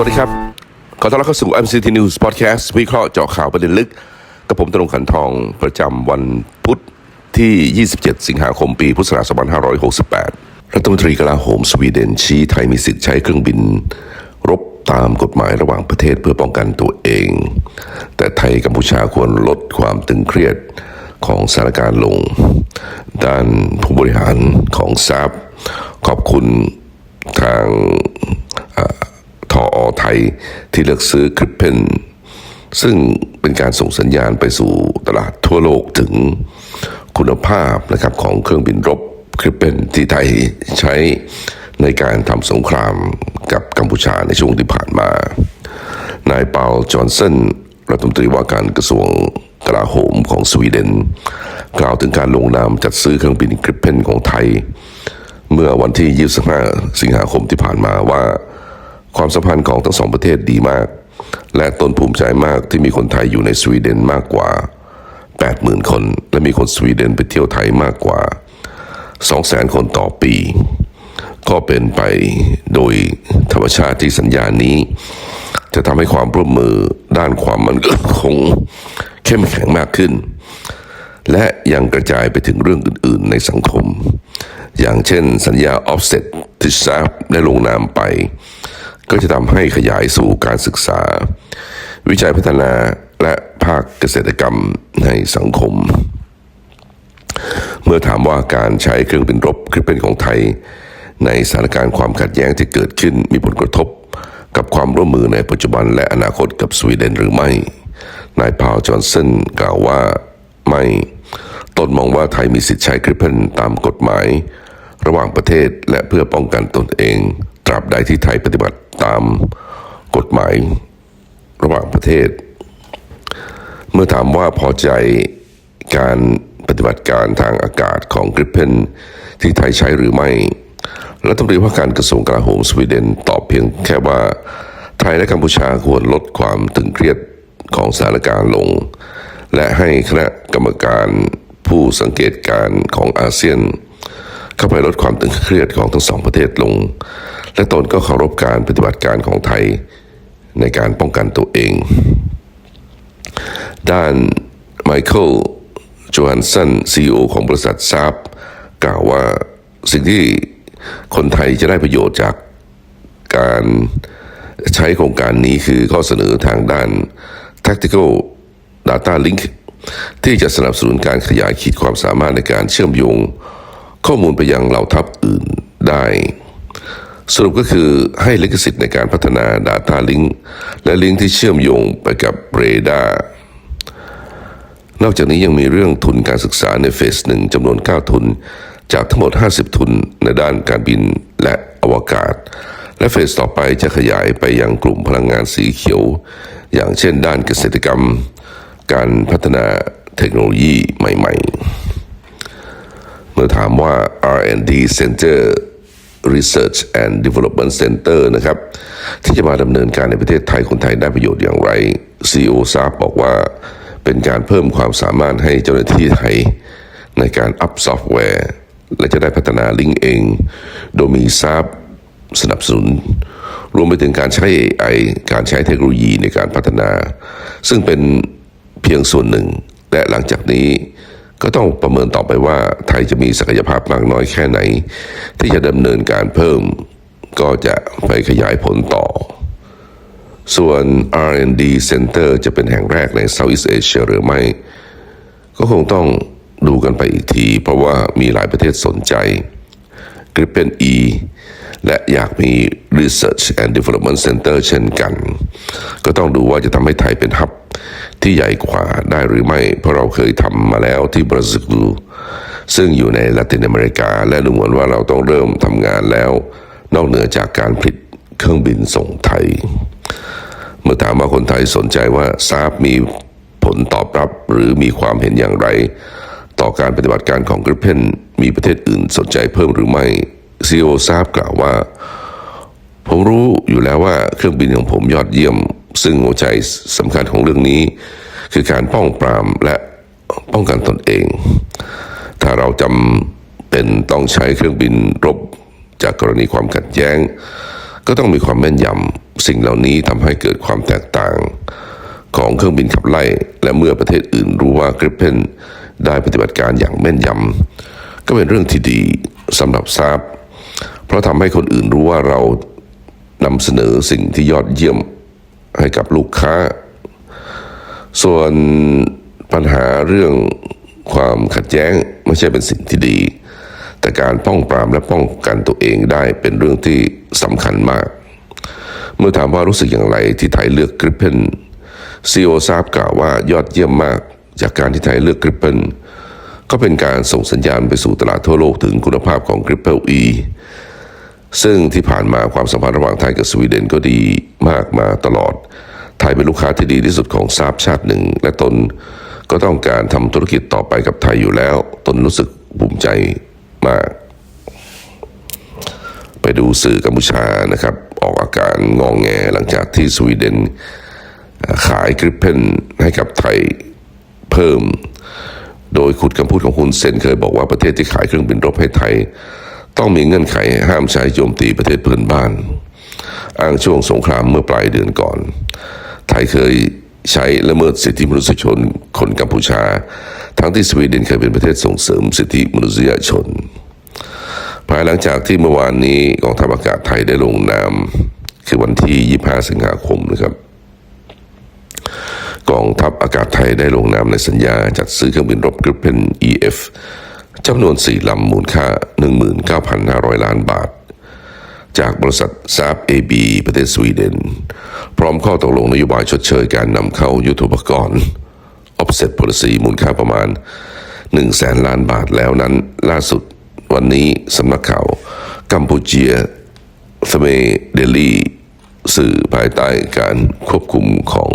วัสดีครับ ขอต้อนรับเข้าสู่ MCT News Podcast วิเคราะห์เจาะข่าวประเด็นลึก กับผมตรงขันทองประจำวันพุธที่ 27 สิงหาคมปี พุทธศักราช 2568 รัฐมนตรีกลาโหมสวีเดนชี้ไทยมีสิทธิ์ใช้เครื่องบิน รบตามกฎหมายระหว่างประเทศเพื่อป้องกันตัวเอง แต่ไทยกัมพูชาควรลดความตึงเครียดของสถานการณ์ลง ด้านผู้บริหารของซาบขอบคุณทาง ออไทยที่เลือกซื้อคริปเพนซึ่งเป็นการส่งสัญญาณไปสู่ตลาดทั่วโลกถึงคุณภาพนะครับของเครื่องบินรบคริปเพนที่ไทยใช้ในการทำสงครามกับกัมพูชาในช่วงที่ผ่านมา นายเปาจอห์นสันรัฐมนตรีว่าการกระทรวงกลาโหมของสวีเดน กล่าวถึงการลงนามจัดซื้อเครื่องบินคริปเพนของไทย เมื่อวันที่ 25 สิงหาคมที่ผ่านมาว่า ความสัมพันธ์ของทั้งสองประเทศดีมาก และตนภูมิใจมากที่มีคนไทยอยู่ในสวีเดนมากกว่า 80,000 คน และมีคนสวีเดนไปเที่ยวไทยมากกว่า 200,000 คนต่อปี ก็เป็นไปโดยธรรมชาติที่สัญญานี้ จะทำให้ความร่วมมือด้านความมั่นคงเข้มแข็งมากขึ้น และยังกระจายไปถึงเรื่องอื่น ๆ ในสังคม อย่างเช่นสัญญา offset ที่ทราบได้ลงนามไป ก็จะทำให้ขยายสู่การศึกษา วิจัยพัฒนาและภาคเกษตรกรรมในสังคม เมื่อถามว่าการใช้เครื่องบินรบคริเป็นของไทย ในสถานการณ์ความขัดแย้งที่เกิดขึ้นมีผลกระทบ กับความร่วมมือในปัจจุบันและอนาคตกับสวีเดนหรือไม่ นายพาวจอห์นสันกล่าวว่าไม่ตนมองว่าไทยมีสิทธิใช้คริปเพนตามกฎหมาย ระหว่างประเทศและเพื่อป้องกันตนเอง ตราบใดที่ไทยปฏิบัติ ตามกฎหมายระหว่างประเทศ เมื่อถามว่าพอใจการปฏิบัติการทางอากาศของกริปเพนที่ไทยใช้หรือไม่ รัฐมนตรีว่าการกระทรวงกลาโหมสวีเดนตอบเพียงแค่ว่าไทยและกัมพูชาควรลดความตึงเครียดของสถานการณ์ลง และให้คณะกรรมการผู้สังเกตการณ์ของอาเซียน เข้าไปลดความตึงเครียดของทั้งสองประเทศลง และตนก็เคารพการปฏิบัติการของไทยในการป้องกันตัวเอง ด้านไมเคิลโจฮันสันซีอของบริษัทซาบกล่าวว่าสิ่งที่คนไทยจะได้ประโยชน์จากการใช้โครงการนี้คือข้อเสนอทางด้าน Tactical Data Link ที่จะสนับสนุนการขยายขีดความสามารถในการเชื่อมโยง ข้อมูลไปยังเหล่าทัพอื่นได้ สรุปก็คือให้ลิขสิทธิ์ในการพัฒนา Data Link และลิงก์ที่เชื่อมโยงไปกับเรดาร์นอกจากนี้ยังมีเรื่องทุนการศึกษาในเฟสหนึ่งจำนวน 9 ทุน จากทั้งหมด 50 ทุนในด้านการบินและอวกาศ และเฟสต่อไปจะขยายไปยังกลุ่มพลังงานสีเขียว อย่างเช่นด้านเกษตรกรรม การพัฒนาเทคโนโลยีใหม่ ๆ เมื่อถามว่า R&D Center Research and Development Center นะครับ ที่จะมาดำเนินการในประเทศไทยคนไทยได้ประโยชน์อย่างไร CEO ทราบบอกว่าเป็นการเพิ่มความสามารถให้เจ้าหน้าที่ไทย ในการอัพซอฟต์แวร์ และจะได้พัฒนาลิงก์เอง โดยมีทราบสนับสนุน รวมไปถึงการใช้ AI การใช้เทคโนโลยีในการพัฒนา ซึ่งเป็นเพียงส่วนหนึ่ง และหลังจากนี้ ก็ต้องประเมินต่อไปว่าไทยจะมีศักยภาพมากน้อยแค่ไหน ที่จะดำเนินการเพิ่ม ก็จะไปขยายผลต่อ ส่วน R&D Center จะเป็นแห่งแรกใน Southeast Asia หรือไม่ ก็คงต้องดูกันไปอีกที เพราะว่ามีหลายประเทศสนใจ Gripen E และอยากมี Research and Development Center เช่นกัน ก็ต้องดูว่าจะทำให้ไทยเป็นฮับ ที่ใหญ่กว่าได้หรือไม่ เพราะเราเคยทำมาแล้วที่บราซิลซึ่งอยู่ในลาตินอเมริกา และดูเหมือนว่าเราต้องเริ่มทำงานแล้ว นอกเหนือจากการผลิตเครื่องบินส่งไทย เมื่อถามว่าคนไทยสนใจว่าทราบมีผลตอบรับหรือมีความเห็นอย่างไร ต่อการปฏิบัติการของกริปเพนมีประเทศอื่นสนใจเพิ่มหรือไม่ซีโอทราบกล่าวว่า ผมรู้อยู่แล้วว่าเครื่องบินของผมยอดเยี่ยม ซึ่งหัวใจสำคัญของเรื่องนี้ คือการป้องปรามและป้องกันตนเอง ถ้าเราจำเป็นต้องใช้เครื่องบินรบจากกรณีความขัดแย้ง ก็ต้องมีความแม่นยำสิ่งเหล่านี้ทำให้เกิดความแตกต่าง ของเครื่องบินขับไล่ และเมื่อประเทศอื่นรู้ว่ากริปเพนได้ปฏิบัติการอย่างแม่นยำก็เป็นเรื่องที่ดีสำหรับทราบ เพราะทำให้คนอื่นรู้ว่าเรานำเสนอสิ่งที่ยอดเยี่ยม ให้กับลูกค้า ส่วนปัญหาเรื่องความขัดแย้งไม่ใช่เป็นสิ่งที่ดี แต่การป้องปรามและป้องกันตัวเองได้เป็นเรื่องที่สำคัญมาก เมื่อถามว่ารู้สึกอย่างไรที่ไทยเลือกกริปเพนซีโอทราบกล่าวว่ายอดเยี่ยมมาก จากการที่ไทยเลือกกริปเพนก็เป็นการส่งสัญญาณไปสู่ตลาดทั่วโลกถึงคุณภาพของกริปเพลอี ซึ่งที่ผ่านมาความสัมพันธ์ระหว่างไทยกับสวีเดนก็ดีมากมาตลอด ไทยเป็นลูกค้าที่ดีที่สุดของซาบชาติหนึ่ง และตนก็ต้องการทำธุรกิจต่อไปกับไทยอยู่แล้ว ตนรู้สึกภูมิใจมาก ไปดูสื่อกัมพูชานะครับ ออกอาการงองแงหลังจากที่สวีเดน ขายกริปเพนให้กับไทยเพิ่ม โดยขุดคำพูดของคุณเซนเคยบอกว่าประเทศที่ขายเครื่องบินรบให้ไทย ต้องมีเงื่อนไขห้ามใช้โจมตีประเทศเพื่อนบ้าน อ้างช่วงสงครามเมื่อปลายเดือนก่อน ไทยเคยใช้ละเมิดสิทธิมนุษยชนคนกัมพูชา ทั้งที่สวีเดนเคยเป็นประเทศส่งเสริมสิทธิมนุษยชน ภายหลังจากที่เมื่อวานนี้กองทัพอากาศไทยได้ลงนาม คือวันที่ 25 สิงหาคมนะครับกองทัพอากาศไทยได้ลงนามในสัญญาจัดซื้อเครื่องบินรบกริปเพน EF จำนวน4ลำมูลค่า 19,500 ล้านบาท จากบริษัทซาบเอบีประเทศสวีเดน พร้อมข้อตกลงนโยบายชดเชยการนำเข้ายุทธปกรณ์ offset policy มูลค่าประมาณ1แสนล้านบาทแล้วนั้น ล่าสุดวันนี้สำนักข่าวกัมพูเชียสเมเดลีสื่อภายใต้การควบคุมของ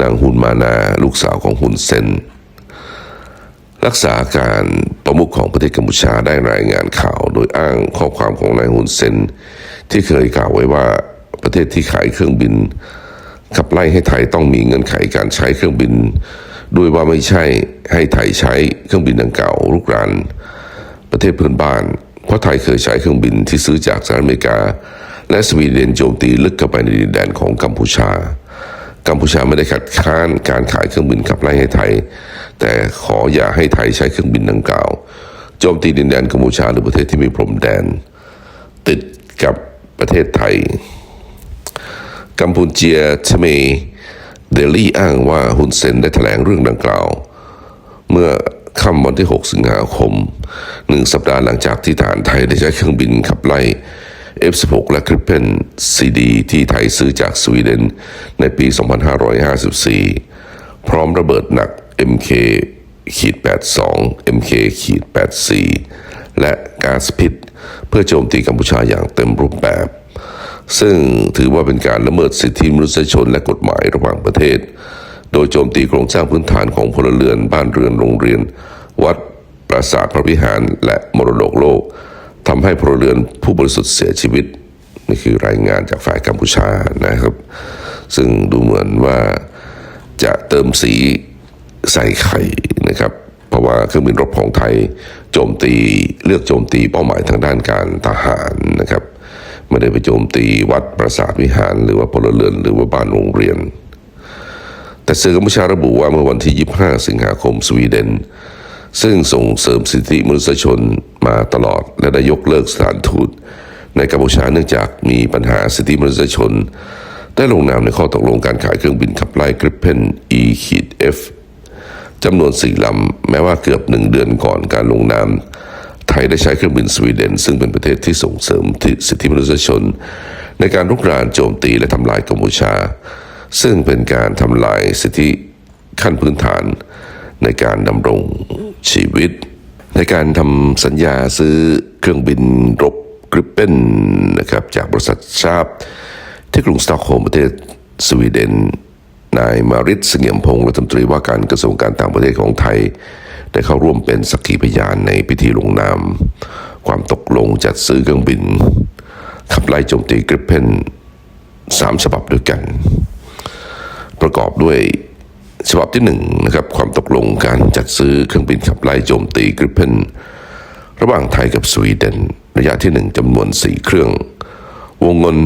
นางฮุนมานา ลูกสาวของฮุนเซน รักษาการประมุขของประเทศกัมพูชาได้รายงานข่าว โดยอ้างข้อความของนายฮุนเซน ที่เคยกล่าวไว้ว่าประเทศที่ขายเครื่องบิน ขับไล่ให้ไทยต้องมีเงื่อนไขการใช้เครื่องบิน ด้วยว่าไม่ใช่ให้ไทยใช้เครื่องบินดังกล่าวลุกรานประเทศเพื่อนบ้าน เพราะไทยเคยใช้เครื่องบินที่ซื้อจากสหรัฐอเมริกา และสวีเดนโจมตีลึกเข้าไปในดินแดนของกัมพูชา กัมพูชาไม่ได้ขัดค้านการขายเครื่องบินขับไล่ให้ไทย แต่ขออย่าให้ไทยใช้เครื่องบินดังกล่าวโจมตีดินแดนกัมพูชาหรือประเทศที่มีพรมแดน ติดกับประเทศไทย กัมพูเชียทเม เดลี่อ้างว่าฮุนเซนได้แถลงเรื่องดังกล่าว เมื่อค่ำวันที่ 6 สิงหาคมหนึ่งสัปดาห์หลังจากที่ทหารไทยได้ใช้เครื่องบินขับไล่ F16 และกริปเพน CD ที่ไทยซื้อจากสวีเดนในปี 2554 พร้อมระเบิดหนัก MK ขีด82 MK ขีด84 และก๊าซพิษ เพื่อโจมตีกัมพูชาอย่างเต็มรูปแบบ ซึ่งถือว่าเป็นการละเมิดสิทธิมนุษยชนและกฎหมายระหว่างประเทศ โดยโจมตีโครงสร้างพื้นฐานของพลเรือนบ้านเรือนโรงเรียน วัดปราสาทพระวิหารและมรดกโลกทำให้พลเรือนผู้บริสุทธิ์เสียชีวิตนี่คือรายงานจากฝ่ายกัมพูชานะครับ ซึ่งดูเหมือนว่าจะเติมสี ใส่ไข่นะครับ เพราะว่าเครื่องบินรบของไทยโจมตีเลือกโจมตีเป้าหมายทางด้านการทหารนะครับไม่ได้ไปโจมตีวัดปราสาทวิหาร หรือว่าพลเรือนหรือว่าบ้านโรงเรียน แต่สื่อกัมพูชาระบุว่าเมื่อวันที่ 25 สิงหาคมสวีเดนซึ่งส่งเสริมสิทธิมนุษยชนมาตลอด และได้ยกเลิกสถานทูตในกัมพูชาเนื่องจากมีปัญหาสิทธิมนุษยชน ได้ลงนามในข้อตกลงการขายเครื่องบินขับไล่กริปเพน E-F จำนวนสี่ลำ แม้ว่าเกือบหนึ่งเดือนก่อนการลงนาม ไทยได้ใช้เครื่องบินสวีเดน ซึ่งเป็นประเทศที่ส่งเสริมสิทธิมนุษยชน ในการรุกรานโจมตีและทำลายกัมพูชา ซึ่งเป็นการทำลายสิทธิขั้นพื้นฐาน ในการดำรงชีวิต ในการทำสัญญาซื้อเครื่องบินรบกริปเปนนะครับจากบริษัทชาบที่กรุงสตอกโฮล์มประเทศสวีเดน นายมาริตเสงี่ยมพงศ์รัฐมนตรีว่าการกระทรวงการต่างประเทศของไทย ได้เข้าร่วมเป็นสักขีพยานในพิธีลงนาม ความตกลงจัดซื้อเครื่องบิน ขับไล่โจมตีกริปเพนสามฉบับด้วยกัน ประกอบด้วยฉบับที่หนึ่งนะครับความตกลงการจัดซื้อเครื่องบินขับไล่โจมตีกริปเพนระหว่างไทยกับสวีเดน ระยะที่หนึ่งจำนวนสี่เครื่องววงเงิน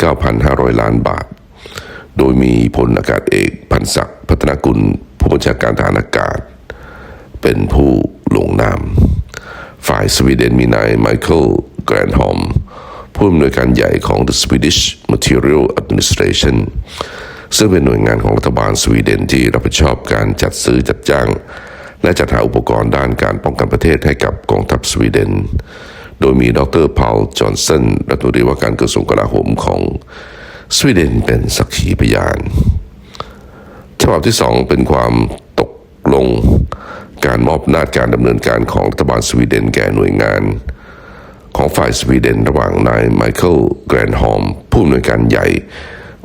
19,500 ล้านบาท โดยมีพลอากาศเอกพันศักดิ์พัฒนากุลผู้บัญชาการทหารอากาศ เป็นผู้ลงนาม ฝ่ายสวีเดนมีนายไมเคิลแกรนฮอมผู้อำนวยการใหญ่ของ The Swedish Material Administration ซึ่งเป็นหน่วยงานของรัฐบาลสวีเดนที่รับผิดชอบการจัดซื้อจัดจ้าง และจัดหาอุปกรณ์ด้านการป้องกันประเทศให้กับกองทัพสวีเดน โดยมีดรพาลจอห์นสันรัฐมนตรีว่าการกระทรวงกลาโหมของ สวีเดนเป็นสักขีพยาน ฉบับที่สองเป็นความตกลงการมอบหน้าจการดำเนินการของรัฐบาลสวีเดนแก่หน่วยงาน ของฝ่ายสวีเดนระหว่างนายไมเคิลแกรนฮอมผู้อำนวยการใหญ่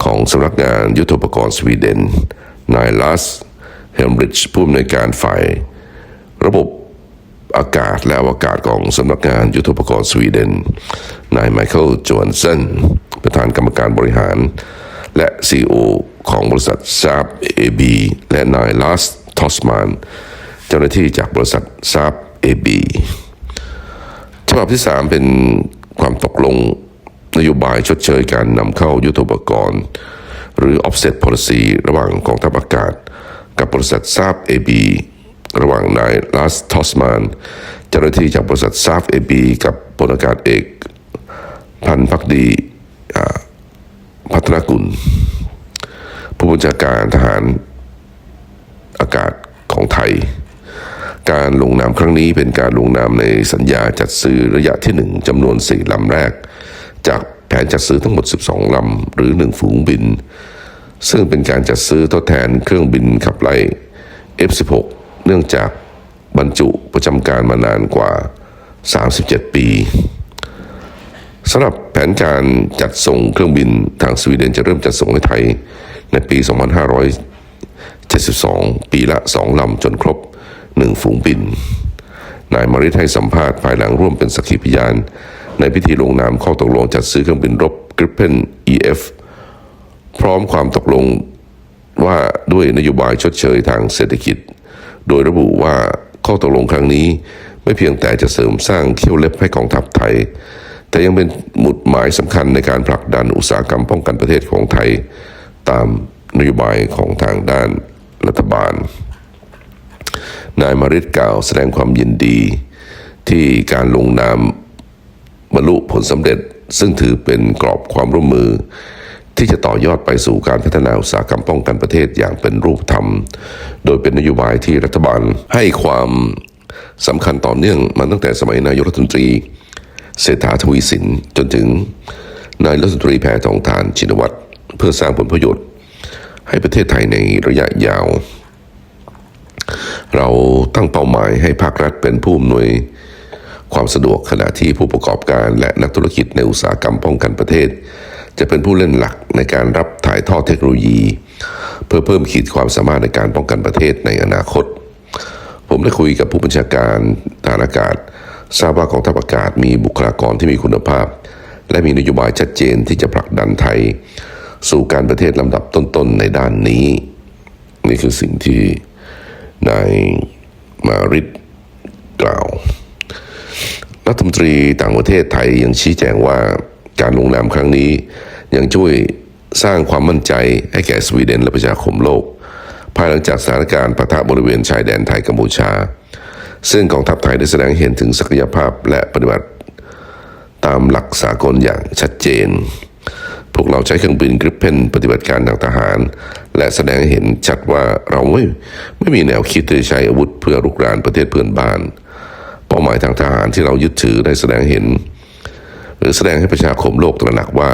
ของสำนักงานยุทธปกรณ์สวีเดน นายลัสเฮมริชผู้อำนวยการฝ่าย ระบบอากาศและอวกาศของสำนักงานยุทธปกรณ์สวีเดน นายไมเคิลจวนเซน ประธานกรรมการบริหาร และ CEO ของบริษัทซาบเอบีและนายลัสทอสมาน เจ้าหน้าที่จากบริษัทซาบเอบีฉบับที่ 3 เป็นความตกลงนโยบายชดเชยการนำเข้ายุทโธปกรณ์ หรือ offset policy ระหว่างกองทัพอากาศ กับบริษัทซาบเอบีระหว่างนายลัสทอสมาน เจ้าหน้าที่จากบริษัทซาบเอบีกับพลอากาศเอก พันพักดี พัฒนากุล ผู้บัญชาการทหารอากาศของไทย การลงนามครั้งนี้เป็นการลงนามในสัญญาจัดซื้อระยะที่หนึ่งจำนวนสี่ลำแรก จากแผนจัดซื้อทั้งหมด 12ลำหรือ 1 ฝูงบิน ซึ่งเป็นการจัดซื้อทดแทนเครื่องบินขับไล่ F16 เนื่องจากบรรจุประจำการมานานกว่า 37 ปีสำหรับ นการจัดส่งเครื่องบินทางสวีเดนจะเริ่มจัดส่งให้ไทยในปี 2572 ปีละ 2 ลำจนครบ 1 ฝูงบิน นายมาริทให้สัมภาษณ์ภายหลังร่วมเป็นสักขีพยาน ในพิธีลงนามข้อตกลงจัดซื้อเครื่องบินรบ Gripen EF พร้อมความตกลงว่าด้วยนโยบายชดเชยทางเศรษฐกิจ โดยระบุว่าข้อตกลงครั้งนี้ไม่เพียงแต่จะเสริมสร้างเขี้ยวเล็บให้กองทัพไทย แต่ยังเป็นหมุดหมายสำคัญในการผลักดันอุตสาหกรรมป้องกันประเทศของไทย ตามนโยบายของทางด้านรัฐบาล นายมาริตกล่าวแสดงความยินดี ที่การลงนามบรรลุผลสำเร็จซึ่งถือเป็นกรอบความร่วมมือ ที่จะต่อยอดไปสู่การพัฒนาอุตสาหกรรมป้องกันประเทศอย่างเป็นรูปธรรม โดยเป็นนโยบายที่รัฐบาลให้ความสำคัญต่อเนื่องมาตั้งแต่สมัยนายกรัฐมนตรี เศรษฐาทวีสินจนถึงนายรัฐมนตรีแพทองทานชินวัตรเพื่อสร้างผลประโยชน์ ให้ประเทศไทยในระยะยาว เราตั้งเป้าหมายให้ภาครัฐเป็นผู้อำนวยความสะดวกขณะที่ผู้ประกอบการและนักธุรกิจในอุตสาหกรรมป้องกันประเทศ จะเป็นผู้เล่นหลักในการรับถ่ายทอดเทคโนโลยี เพื่อเพิ่มขีดความสามารถในการป้องกันประเทศในอนาคต ผมได้คุยกับผู้บัญชาการทหารอากาศ ทราบว่ากองทัพอากาศมีบุคลากรที่มีคุณภาพ และมีนโยบายชัดเจนที่จะผลักดันไทย สู่การประเทศลำดับต้นๆในด้านนี้ นี่คือสิ่งที่นายมาริดกล่าว รัฐมนตรีต่างประเทศไทยยังชี้แจงว่าการลงนามครั้งนี้ยังช่วยสร้างความมั่นใจให้แก่สวีเดนและประชาคมโลก ภายหลังจากสถานการณ์ปะทะบริเวณชายแดนไทยกัมพูชา ซึ่งกองทัพไทยได้แสดงเห็นถึงศักยภาพและปฏิบัติตามหลักสากลอย่างชัดเจน พวกเราใช้เครื่องบินกริปเพนปฏิบัติการทางทหาร และแสดงเห็นชัดว่าเราไม่ไม่มีแนวคิดที่จะใช้อาวุธเพื่อรุกรานประเทศเพื่อนบ้าน เป้าหมายทางทหารที่เรายึดถือได้แสดงเห็น หรือแสดงให้ประชาคมโลกตระหนักว่า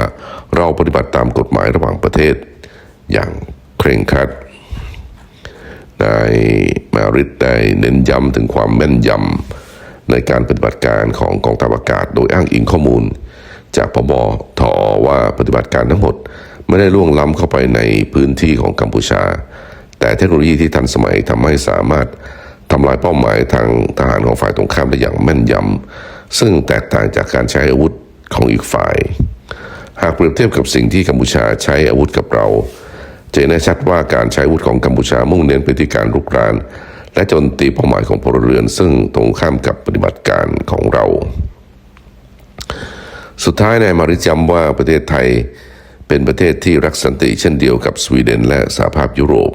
เราปฏิบัติตามกฎหมายระหว่างประเทศอย่างเคร่งครัด นายมาริดได้เน้นย้ำถึงความแม่นยำในการปฏิบัติการของกองทัพอากาศ โดยอ้างอิงข้อมูล จากพบทอว่าปฏิบัติการทั้งหมด ไม่ได้ล่วงล้ำเข้าไปในพื้นที่ของกัมพูชา แต่เทคโนโลยีที่ทันสมัยทำให้สามารถทำลายเป้าหมายทางทหารของฝ่ายตรงข้ามได้อย่างแม่นยำซึ่งแตกต่างจากการใช้อาวุธของอีกฝ่าย หากเปรียบเทียบกับสิ่งที่กัมพูชาใช้อาวุธกับเรา จะเห็นได้ชัดว่าการใช้อาวุธของกัมพูชามุ่งเน้นไปที่การรุกราน และโจนตีเป้าหมายของพลเรือน ซึ่งตรงข้ามกับปฏิบัติการของเรา สุดท้ายนายมาริจำว่าประเทศไทยเป็นประเทศที่รักสันติเช่นเดียวกับสวีเดน และสหภาพยุโรป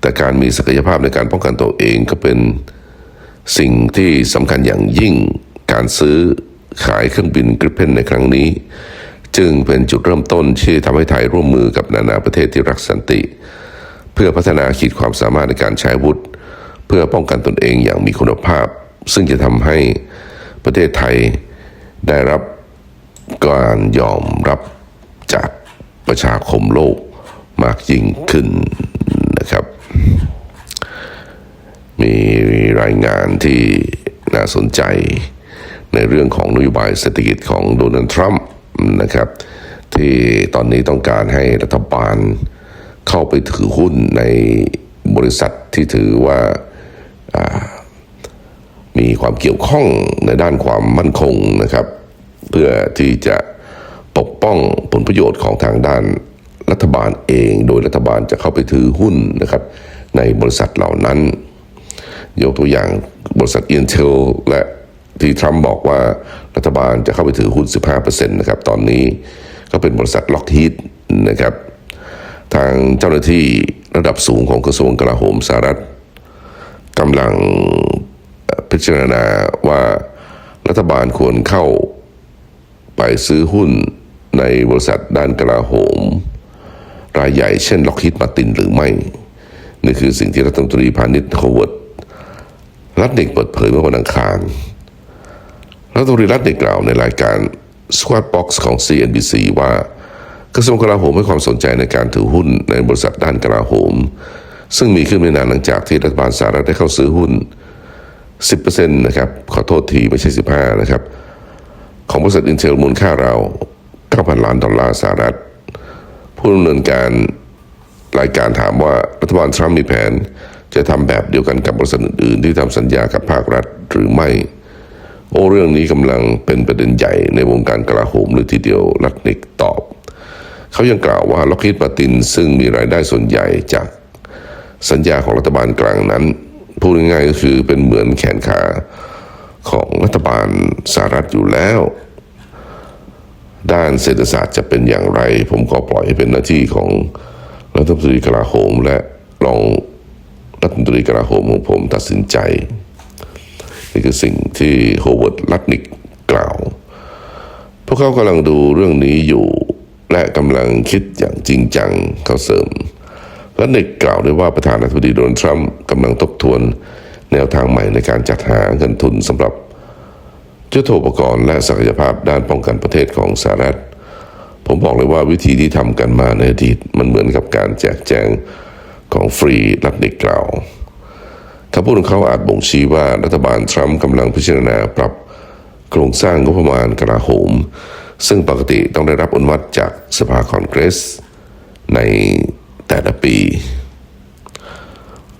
แต่การมีศักยภาพในการป้องกันตัวเองก็เป็นสิ่งที่สำคัญอย่างยิ่งการซื้อขายเครื่องบินกริปเพนในครั้งนี้ จึงเป็นจุดเริ่มต้นที่ทำให้ไทยร่วมมือกับนานาประเทศที่รักสันติ เพื่อพัฒนาขีดความสามารถในการใช้วุธ เพื่อป้องกันตนเองอย่างมีคุณภาพ ซึ่งจะทำให้ประเทศไทยได้รับการยอมรับจากประชาคมโลกมากยิ่งขึ้นนะครับ มีรายงานที่น่าสนใจในเรื่องของนโยบายเศรษฐกิจของโดนัลด์ทรัมป์ นะครับ ที่ตอนนี้ต้องการให้รัฐบาลเข้าไปถือหุ้นในบริษัทที่ถือว่ามีความเกี่ยวข้องในด้านความมั่นคงนะครับ เพื่อที่จะปกป้องผลประโยชน์ของทางด้านรัฐบาลเอง โดยรัฐบาลจะเข้าไปถือหุ้นนะครับ ในบริษัทเหล่านั้น ยกตัวอย่างบริษัท Intel และ ที่ทรัมป์บอกว่ารัฐบาลจะเข้าไปถือหุ้น 15%นะครับตอนนี้ก็เป็นบริษัทล็อกฮีดนะครับ ทางเจ้าหน้าที่ระดับสูงของกระทรวงกลาโหมสหรัฐกำลังพิจารณาว่ารัฐบาลควรเข้าไปซื้อหุ้นในบริษัทด้านกลาโหม รายใหญ่เช่นล็อกฮีดมาตินหรือไม่ นี่คือสิ่งที่รัฐมนตรีพาณิชย์โคเวิร์ดรัฐเด็กเปิดเผยเมื่อวันอังคาร รัฐมนตรีรัฐเด็กล่าวในรายการ Squad Box ของ CNBC ว่ากระทรวงกลาโหมให้ความสนใจในการถือหุ้นในบริษัทด้านกลาโหม ซึ่งมีขึ้นไม่นานหลังจากที่รัฐบาลสหรัฐได้เข้าซื้อหุ้น 10%นะครับขอโทษทีไม่ใช่ 15 นะครับ ของบริษัท Intel มูลค่าราว 9,000 ล้านดอลลาร์สหรัฐ ผู้ดำเนินการรายการถามว่ารัฐบาลทรัมป์มีแผน จะทำแบบเดียวกันกับบริษัทอื่นๆ ที่ทำสัญญากับภาครัฐหรือไม่ โอ้เรื่องนี้กำลังเป็นประเด็นใหญ่ในวงการกลาโหมเลยทีเดียวรัฐนิกตอบ เขายังกล่าวว่าล็อกฮีดมาตินซึ่งมีรายได้ส่วนใหญ่จากสัญญาของรัฐบาลกลางนั้น พูดง่ายๆก็คือเป็นเหมือนแขนขาของรัฐบาลสหรัฐอยู่แล้ว ด้านเศรษฐศาสตร์จะเป็นอย่างไร ผมก็ปล่อยให้เป็นหน้าที่ของรัฐมนตรีกลาโหม และรองรัฐมนตรีกลาโหมของผมตัดสินใจ นี่คือสิ่งที่โฮเวิร์ดลัตนิกกล่าว พวกเขากำลังดูเรื่องนี้อยู่ และกำลังคิดอย่างจริงจังเขาเสริมและเด็กกล่าวด้วยว่าประธานาธิบดีโดนัลด์ทรัมป์กำลังทบทวน แนวทางใหม่ในการจัดหาเงินทุนสำหรับยุทโธปกรณ์และศักยภาพด้านป้องกันประเทศของสหรัฐ ผมบอกเลยว่าวิธีที่ทำกันมาในอดีตมันเหมือนกับการแจกแจงของฟรีรัฐเด็กกล่าว คำพูดของเขาอาจบ่งชี้ว่ารัฐบาลทรัมป์กำลังพิจารณาปรับโครงสร้างงบประมาณกลาโหม ซึ่งปกติต้องได้รับอนุมัติจากสภาคอนเกรส ในแต่ละปี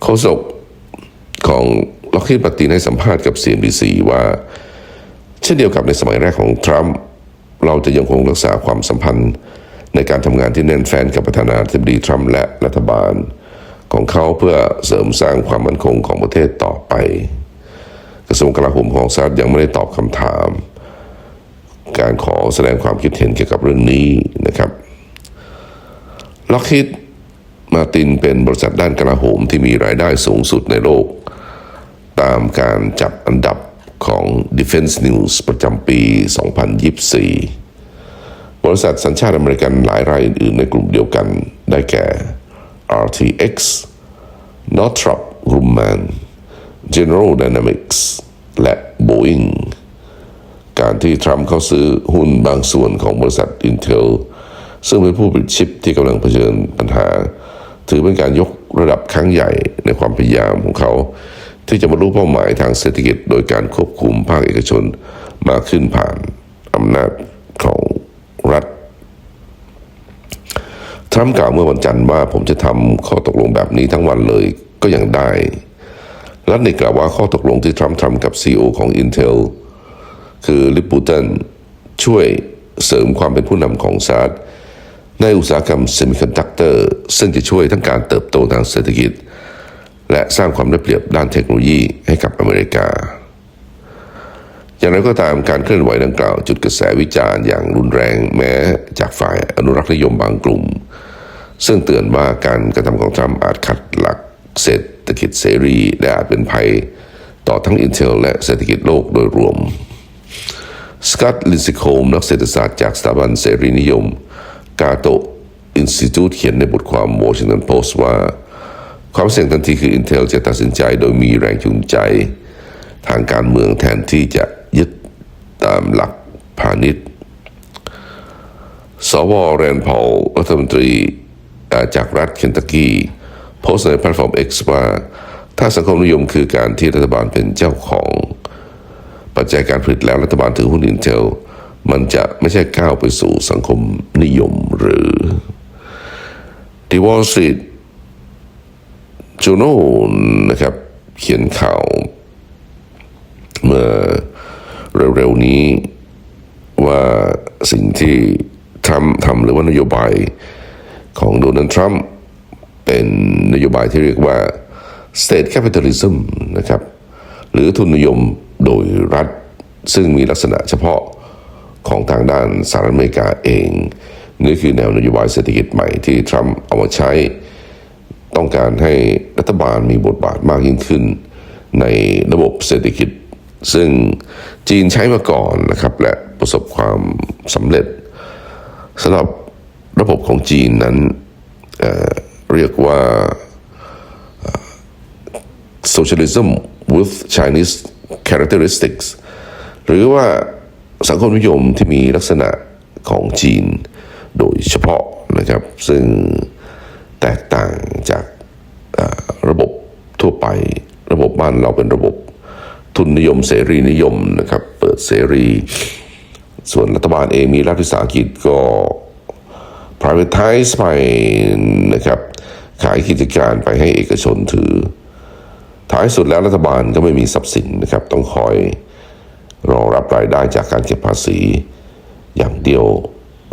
โฆษกของล็อกฮีดมาติให้สัมภาษณ์กับ CNBC ว่า เช่นเดียวกับในสมัยแรกของทรัมป์เราจะยังคงรักษาความสัมพันธ์ในการทำงานที่แน่นแฟนกับประธานาธิบดีทรัมป์และรัฐบาล ของเขาเพื่อเสริมสร้างความมั่นคงของประเทศต่อไป กระทรวงกลาโหมของสหรัฐยังไม่ได้ตอบคำถาม การขอแสดงความคิดเห็นเกี่ยวกับเรื่องนี้นะครับล็อกฮิดมาตินเป็นบริษัทด้านกลาโหมที่มีรายได้สูงสุดในโลก ตามการจับอันดับของ Defense News ประจำปี 2024 บริษัทสัญชาติอเมริกันหลายรายอื่นๆ ในกลุ่มเดียวกันได้แก่ RTX Northrop Grumman General Dynamics และ Boeing การที่ทรัมป์เขาซื้อหุ้นบางส่วนของบริษัท Intel ซึ่งเป็นผู้ผลิตชิปที่กำลังเผชิญปัญหา ถือเป็นการยกระดับครั้งใหญ่ในความพยายามของเขา ที่จะบรรลุเป้าหมายทางเศรษฐกิจ โดยการควบคุมภาคเอกชนมากขึ้นผ่านอำนาจของรัฐ ทรัมป์กล่าวเมื่อวันจันทร์ว่าผมจะทำข้อตกลงแบบนี้ทั้งวันเลยก็ยังได้รัฐนิกล่าวว่าข้อตกลงที่ทรัมป์ทำกับ CEO ของ Intel คือลิปปูตันช่วยเสริมความเป็นผู้นำของสหรัฐในอุตสาหกรรมเซมิคอนดักเตอร์ซึ่งจะช่วยทั้งการเติบโตทางเศรษฐกิจ และสร้างความได้เปรียบด้านเทคโนโลยีให้กับอเมริกา อย่างไรก็ตามการเคลื่อนไหวดังกล่าว จุดกระแสวิจารณ์อย่างรุนแรงแม้จากฝ่ายอนุรักษ์นิยมบางกลุ่ม ซึ่งเตือนว่าการกระทำของทรัมป์อาจขัดหลักเศรษฐกิจเสรีและอาจเป็นภัยต่อทั้ง Intel และเศรษฐกิจโลกโดยรวม สกอตลินซิโคมนักเศรษฐศาสตร์จากสถาบันเสรีนิยม กาโตอินสติทูตเขียนในบทความ Washington Post ว่า ความเสี่ยงทันทีคือ Intel จะตัดสินใจโดยมีแรงจูงใจ ทางการเมืองแทนที่จะ ตามหลักพาณิชย์ สวแรนพอลรัฐมนตรีจากรัฐเคนตักกี้โพสต์ในแพลตฟอร์ม X ว่าถ้าสังคมนิยมคือการที่รัฐบาลเป็นเจ้าของ ปัจจัยการผลิตแล้วรัฐบาลถือหุ้น Intel มันจะไม่ใช่ก้าวไปสู่สังคมนิยมหรือ The Wall Street Journal นะครับ เขียนข่าว เมื่อ เร็วๆนี้ว่าสิ่งที่ทรัมป์ทำหรือว่านโยบายของโดนัลด์ทรัมป์เป็นนโยบายที่เรียกว่า state capitalism นะครับ หรือทุนนิยมโดยรัฐ ซึ่งมีลักษณะเฉพาะของทางด้านสหรัฐอเมริกาเอง นี่คือแนวนโยบายเศรษฐกิจใหม่ที่ทรัมป์เอามาใช้ ต้องการให้รัฐบาลมีบทบาทมากยิ่งขึ้น ในระบบเศรษฐกิจ ซึ่งจีนใช้มาก่อนนะครับ และประสบความสำเร็จสำหรับระบบของจีนนั้นเเรียกว่า socialism with Chinese characteristics หรือว่าสังคมนิยมที่มีลักษณะของจีนโดยเฉพาะนะครับ ซึ่งแตกต่างจากระบบทั่วไประบบบ้านเราเป็นระบบ ทุนนิยมเสรีนิยมนะครับ เปิดเสรี ส่วนรัฐบาลเองมีรัฐวิสาหกิจก็ privatize ไปนะครับ ขายกิจการไปให้เอกชนถือ ท้ายสุดแล้วรัฐบาลก็ไม่มีทรัพย์สินนะครับ ต้องคอยรองรับรายได้จากการเก็บภาษีอย่างเดียว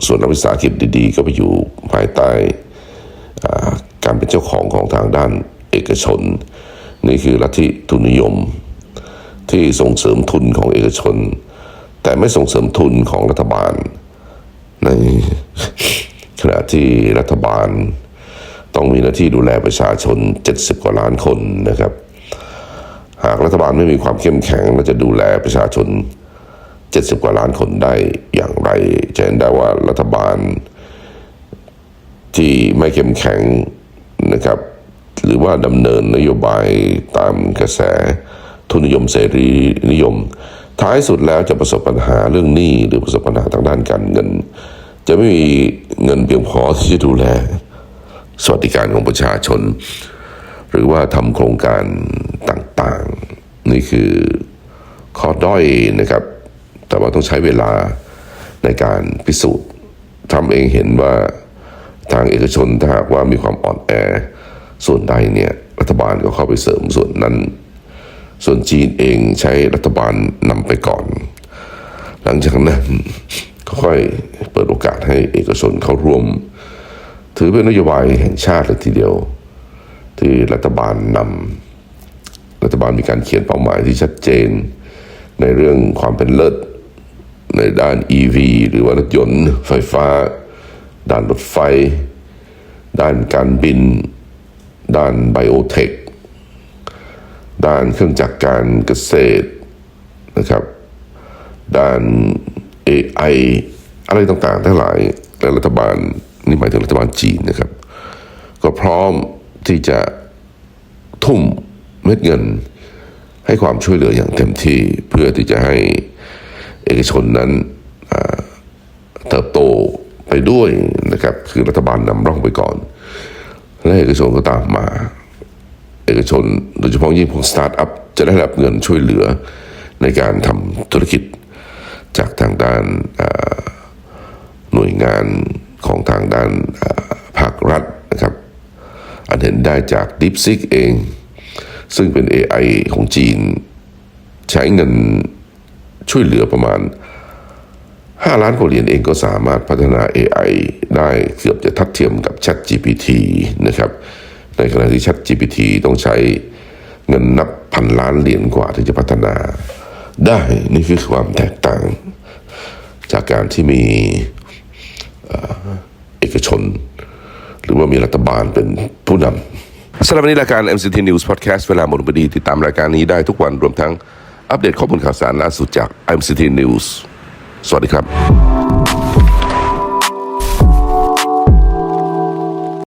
ส่วนรัฐวิสาหกิจดีๆ ก็ไปอยู่ภายใต้การเป็นเจ้าของของทางด้านเอกชน นี่คือลัทธิทุนนิยม ที่ส่งเสริมทุนของเอกชน แต่ไม่ส่งเสริมทุนของรัฐบาล ในขณะที่รัฐบาลต้องมีหน้าที่ดูแลประชาชน 70 กว่าล้านคนนะครับ หากรัฐบาลไม่มีความเข้มแข็งและจะดูแลประชาชน 70 กว่าล้านคนได้อย่างไรจะเห็นได้ว่ารัฐบาลที่ไม่เข้มแข็งนะครับ หรือว่าดำเนินนโยบายตามกระแส ทุนนิยมเสรีนิยม ท้ายสุดแล้วจะประสบปัญหาเรื่องหนี้หรือประสบปัญหาทางด้านการเงิน จะไม่มีเงินเพียงพอที่จะดูแล สวัสดิการของประชาชน หรือว่าทำโครงการต่างๆ นี่คือข้อด้อยนะครับ แต่ว่าต้องใช้เวลาในการพิสูจน์ทำเองเห็นว่าทางเอกชนถ้าหากว่ามีความอ่อนแอส่วนใดเนี่ยรัฐบาลก็เข้าไปเสริมส่วนนั้น ส่วนจีนเองใช้รัฐบาลนำไปก่อน หลังจากนั้นก็ค่อยเปิดโอกาสให้เอกชนเข้าร่วม ถือเป็นนโยบายแห่งชาติเลยทีเดียว ที่รัฐบาลนำรัฐบาลมีการเขียนเป้าหมายที่ชัดเจน ในเรื่องความเป็นเลิศในด้าน EV หรือว่ารถยนต์ไฟฟ้า ด้านรถไฟ ด้านการบิน ด้านไบโอเทค ด้านเครื่องจักรการเกษตรนะครับ ด้าน AI อะไรต่างๆ ทั้งหลายและรัฐบาลนี่หมายถึงรัฐบาลจีนนะครับ ก็พร้อมที่จะทุ่มเม็ดเงิน ให้ความช่วยเหลืออย่างเต็มที่เพื่อที่จะให้เอกชนนั้นเติบโตไปด้วยนะครับ คือรัฐบาลนำร่องไปก่อน และเอกชนก็ตามมา เอกชน โดยเฉพาะยิ่งพวกสตาร์ทอัพจะได้รับเงินช่วยเหลือในการทำธุรกิจจากทางด้านหน่วยงานของทางด้านภาครัฐนะครับ อันเห็นได้จาก DeepSeek เอง ซึ่งเป็น AI ของจีน ใช้เงินช่วยเหลือประมาณ 5 ล้านกว่าเหรียญเองก็สามารถพัฒนา AI ได้เกือบจะทัดเทียมกับ Chat GPT นะครับ ในขณะที่ Chat GPT ต้องใช้เงินนับพันล้านเหรียญกว่าที่จะพัฒนา ได้นี่คือความแตกต่าง จากการที่มีเอ่อเอกชน หรือว่ามีรัฐบาลเป็นผู้นำสำหรับวันนี้รายการ MCT News Podcast เวลาหมดพอดีติดตามรายการนี้ได้ทุกวันรวมทั้งอัปเดตข้อมูลข่าวสารล่าสุดจาก MCT News สวัสดีครับ